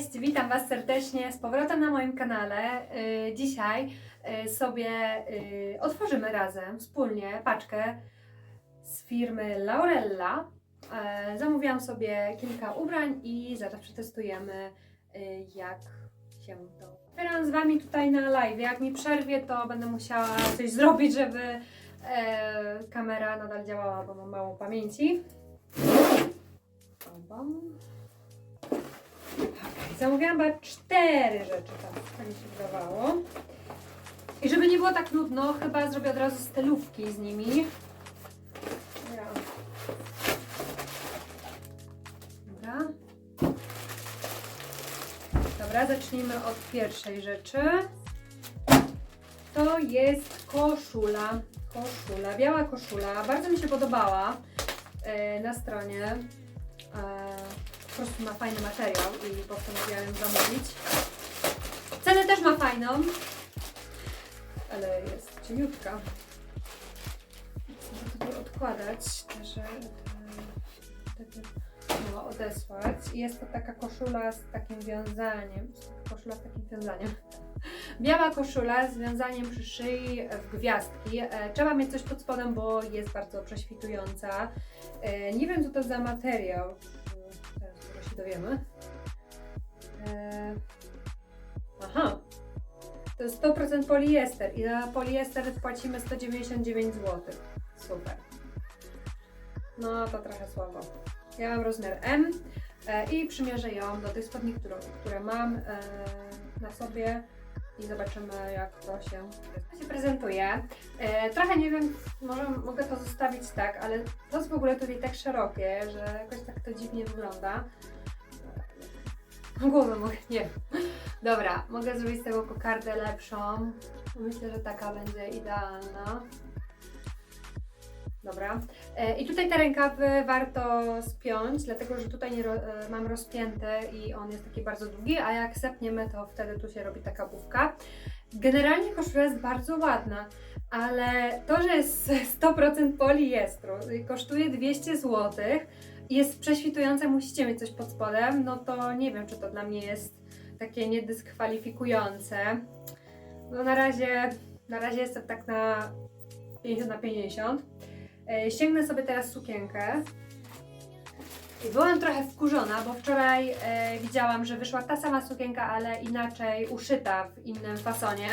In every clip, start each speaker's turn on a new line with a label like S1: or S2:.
S1: Cześć, witam Was serdecznie z powrotem na moim kanale. Y, Dzisiaj y, sobie y, otworzymy razem, wspólnie, paczkę z firmy Laurella. Zamówiłam sobie kilka ubrań i zaraz przetestujemy, jak się to... Otwieram z Wami tutaj na live. Jak mi przerwie, to będę musiała coś zrobić, żeby e, kamera nadal działała, bo mam mało pamięci. Okej, Zamówiłam chyba cztery rzeczy tam, tak mi się wydawało. I żeby nie było tak nudno, chyba zrobię od razu stylówki z nimi. Dobra. Dobra, zacznijmy od pierwszej rzeczy. To jest koszula. Koszula, biała koszula. Bardzo mi się podobała e, na stronie. Prostu ma fajny materiał i postanowiłam zamówić. Cenę też ma fajną, ale jest cieniutka. Muszę to odkładać, że no, odesłać. Jest to taka koszula z takim wiązaniem. Koszula z takim wiązaniem. Biała koszula z wiązaniem przy szyi w gwiazdki. E, Trzeba mieć coś pod spodem, bo jest bardzo prześwitująca. E, Nie wiem, co to za materiał. Się dowiemy. E, Aha. To jest 100% poliester i na poliester płacimy 199 zł. Super. No to trochę słabo. Ja mam rozmiar M e, i przymierzę ją do tych spodni, które, które mam e, na sobie i zobaczymy jak to się, się prezentuje. E, trochę nie wiem, może mogę to zostawić tak, ale to jest w ogóle tutaj tak szerokie, że jakoś tak to dziwnie wygląda. Głowę mogę, nie. Dobra, mogę zrobić z tego kokardę lepszą. Myślę, że taka będzie idealna. Dobra. E, I tutaj te rękawy warto spiąć, dlatego że tutaj nie e, mam rozpięte i on jest taki bardzo długi, a jak sepniemy, to wtedy tu się robi taka bufka. Generalnie koszula jest bardzo ładna, ale to, że jest 100% poliestru i kosztuje 200 zł jest prześwitujące, musicie mieć coś pod spodem, no to nie wiem, czy to dla mnie jest takie niedyskwalifikujące. No na razie, na razie jestem tak na 50 na 50. E, Sięgnę sobie teraz sukienkę. Byłam trochę wkurzona, bo wczoraj e, widziałam, że wyszła ta sama sukienka, ale inaczej uszyta w innym fasonie.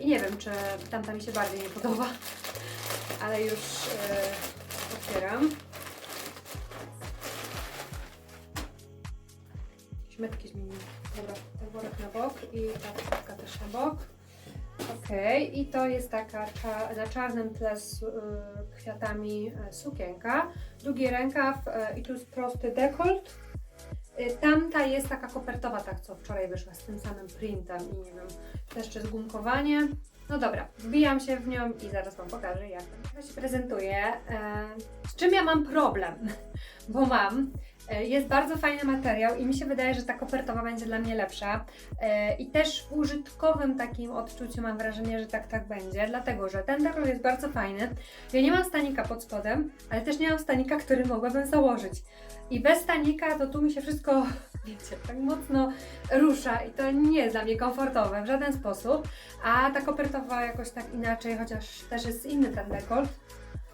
S1: I nie wiem, czy tamta mi się bardziej nie podoba, ale już e, otwieram. Śmetki zmieniłam. Dobra, ten worek na bok i ta czapka też na bok. Okej, i to jest taka na czarnym tle z y, kwiatami y, sukienka. Drugi rękaw y, i tu jest prosty dekolt. Y, tamta jest taka kopertowa, tak co wczoraj wyszła z tym samym printem i nie wiem, też jeszcze zgumkowanie. No dobra, wbijam się w nią i zaraz Wam pokażę jak to się prezentuje. E, z czym ja mam problem? Bo mam Jest bardzo fajny materiał i mi się wydaje, że ta kopertowa będzie dla mnie lepsza. E, I też w użytkowym takim odczuciu mam wrażenie, że tak tak będzie, dlatego że ten dekolt jest bardzo fajny. Ja nie mam stanika pod spodem, ale też nie mam stanika, który mogłabym założyć. I bez stanika to tu mi się wszystko, wiecie, tak mocno rusza i to nie jest dla mnie komfortowe w żaden sposób. A ta kopertowa jakoś tak inaczej, chociaż też jest inny ten dekolt.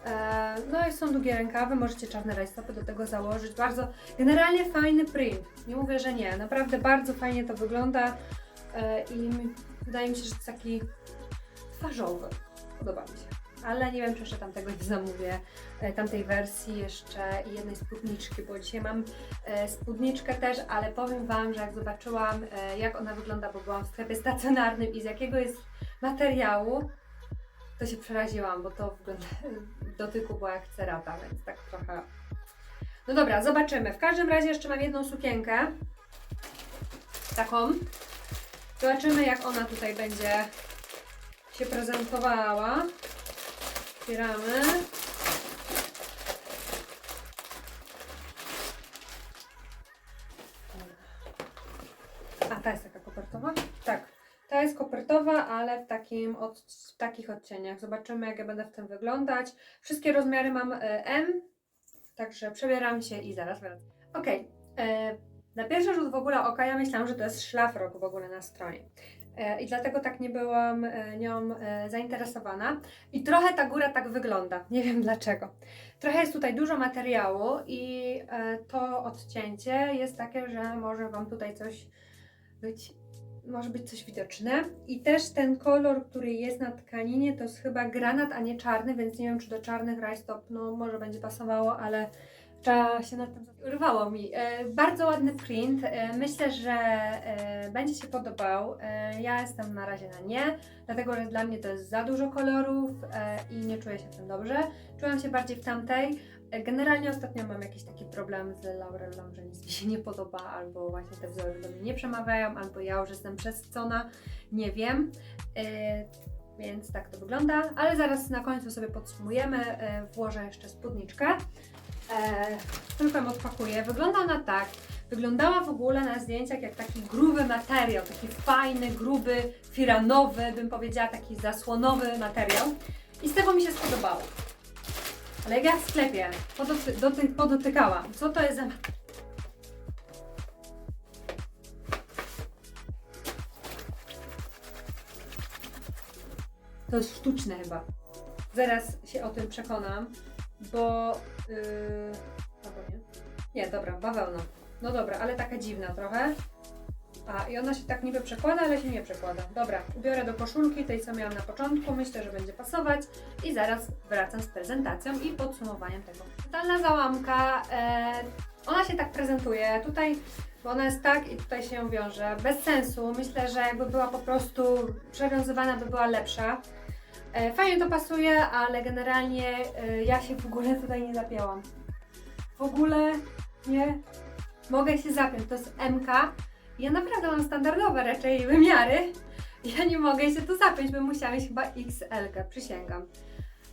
S1: E, No i są długie rękawy, możecie czarne rajstopy do tego założyć. Bardzo, generalnie fajny print. Nie mówię, że nie. Naprawdę bardzo fajnie to wygląda e, i wydaje mi się, że to jest taki twarzowy. Podoba mi się. Ale nie wiem, czy jeszcze tamtego nie zamówię, e, tamtej wersji jeszcze i jednej spódniczki, bo dzisiaj mam spódniczkę też, ale powiem Wam, że jak zobaczyłam, jak ona wygląda, bo byłam w sklepie stacjonarnym i z jakiego jest materiału, to się przeraziłam, bo to w dotyku była jak cerata, więc tak trochę... No dobra, zobaczymy. W każdym razie jeszcze mam jedną sukienkę. Taką. Zobaczymy jak ona tutaj będzie się prezentowała. Otwieramy. Jest kopertowa, ale w, takim od, w takich odcieniach. Zobaczymy, jak ja będę w tym wyglądać. Wszystkie rozmiary mam e, M, także przebieram się i zaraz wracam. Ok, e, Na pierwszy rzut w ogóle oka ja myślałam, że to jest szlafrok w ogóle na stronie. E, I dlatego tak nie byłam nią zainteresowana. I trochę ta góra tak wygląda. Nie wiem dlaczego. Trochę jest tutaj dużo materiału i to odcięcie jest takie, że może Wam tutaj coś być, może być coś widoczne. I też ten kolor, który jest na tkaninie, to jest chyba granat, a nie czarny, więc nie wiem, czy do czarnych rajstop, no może będzie pasowało, ale trzeba się nad tym urwało mi. E, bardzo ładny print. E, myślę, że e, będzie się podobał. E, ja jestem na razie na nie, dlatego że dla mnie to jest za dużo kolorów e, i nie czuję się w tym dobrze. Czułam się bardziej w tamtej. E, Generalnie ostatnio mam jakiś taki problem z Laurelą, że nic mi się nie podoba, albo właśnie te wzory do mnie nie przemawiają, albo ja już jestem przesycona, nie wiem. E, Więc tak to wygląda, ale zaraz na końcu sobie podsumujemy. E, Włożę jeszcze spódniczkę. Tylko ją odpakuję. Wygląda ona tak. Wyglądała w ogóle na zdjęciach jak taki gruby materiał, taki fajny, gruby, firanowy, bym powiedziała, taki zasłonowy materiał. I z tego mi się spodobało. Ale jak ja w sklepie podoty, doty, podotykałam, co to jest za? To jest sztuczne chyba. Zaraz się o tym przekonam, bo... Yy, albo nie? Nie, dobra, bawełna. No dobra, ale taka dziwna trochę. A, i ona się tak niby przekłada, ale się nie przekłada. Dobra, ubiorę do koszulki, tej co miałam na początku, myślę, że będzie pasować i zaraz wracam z prezentacją i podsumowaniem tego. Totalna załamka, e, ona się tak prezentuje, tutaj, bo ona jest tak i tutaj się ją wiąże, bez sensu, myślę, że jakby była po prostu przewiązywana, by była lepsza. E, fajnie to pasuje, ale generalnie e, ja się w ogóle tutaj nie zapięłam. W ogóle nie mogę się zapiąć, to jest MK. Ja naprawdę mam standardowe raczej wymiary. Ja nie mogę się tu zapiąć, bym musiała mieć chyba XL, przysięgam.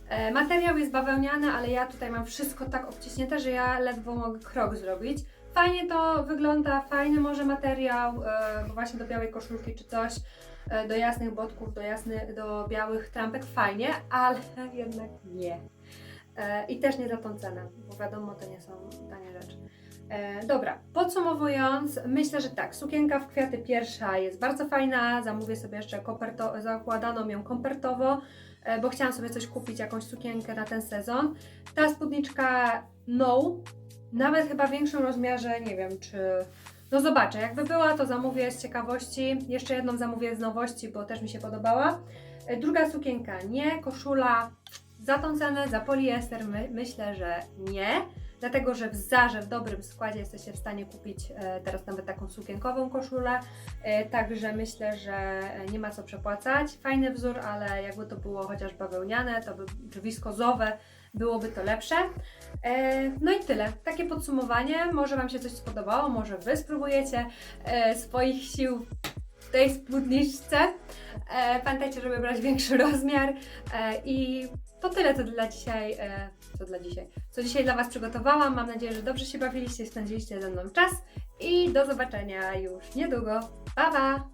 S1: E, materiał jest bawełniany, ale ja tutaj mam wszystko tak obciśnięte, że ja ledwo mogę krok zrobić. Fajnie to wygląda, fajny może materiał, e, właśnie do białej koszulki czy coś, e, do jasnych botków, do, jasnych, do białych trampek, fajnie, ale jednak nie. E, I też nie za tą cenę, bo wiadomo, to nie są tanie rzeczy. E, dobra, podsumowując, myślę, że tak, sukienka w kwiaty pierwsza jest bardzo fajna, zamówię sobie jeszcze koperto, zakładaną ją kompertowo, e, bo chciałam sobie coś kupić, jakąś sukienkę na ten sezon. Ta spódniczka no, nawet chyba w większym rozmiarze, nie wiem czy... No zobaczę, jakby była to zamówię z ciekawości, jeszcze jedną zamówię z nowości, bo też mi się podobała. E, Druga sukienka nie, koszula za tą cenę, za poliester my, myślę, że nie. Dlatego, że w Zarze w dobrym składzie jesteście w stanie kupić e, teraz nawet taką sukienkową koszulę. E, także myślę, że nie ma co przepłacać. Fajny wzór, ale jakby to było chociaż bawełniane, to by, czy wiskozowe, byłoby to lepsze. E, no i tyle. Takie podsumowanie. Może Wam się coś spodobało, może Wy spróbujecie swoich sił w tej spódniczce. Pamiętajcie, żeby brać większy rozmiar. I to tyle to dla dzisiaj. Co dla dzisiaj? Co dzisiaj dla Was przygotowałam. Mam nadzieję, że dobrze się bawiliście, spędziliście ze mną czas. I do zobaczenia już niedługo. Pa, pa!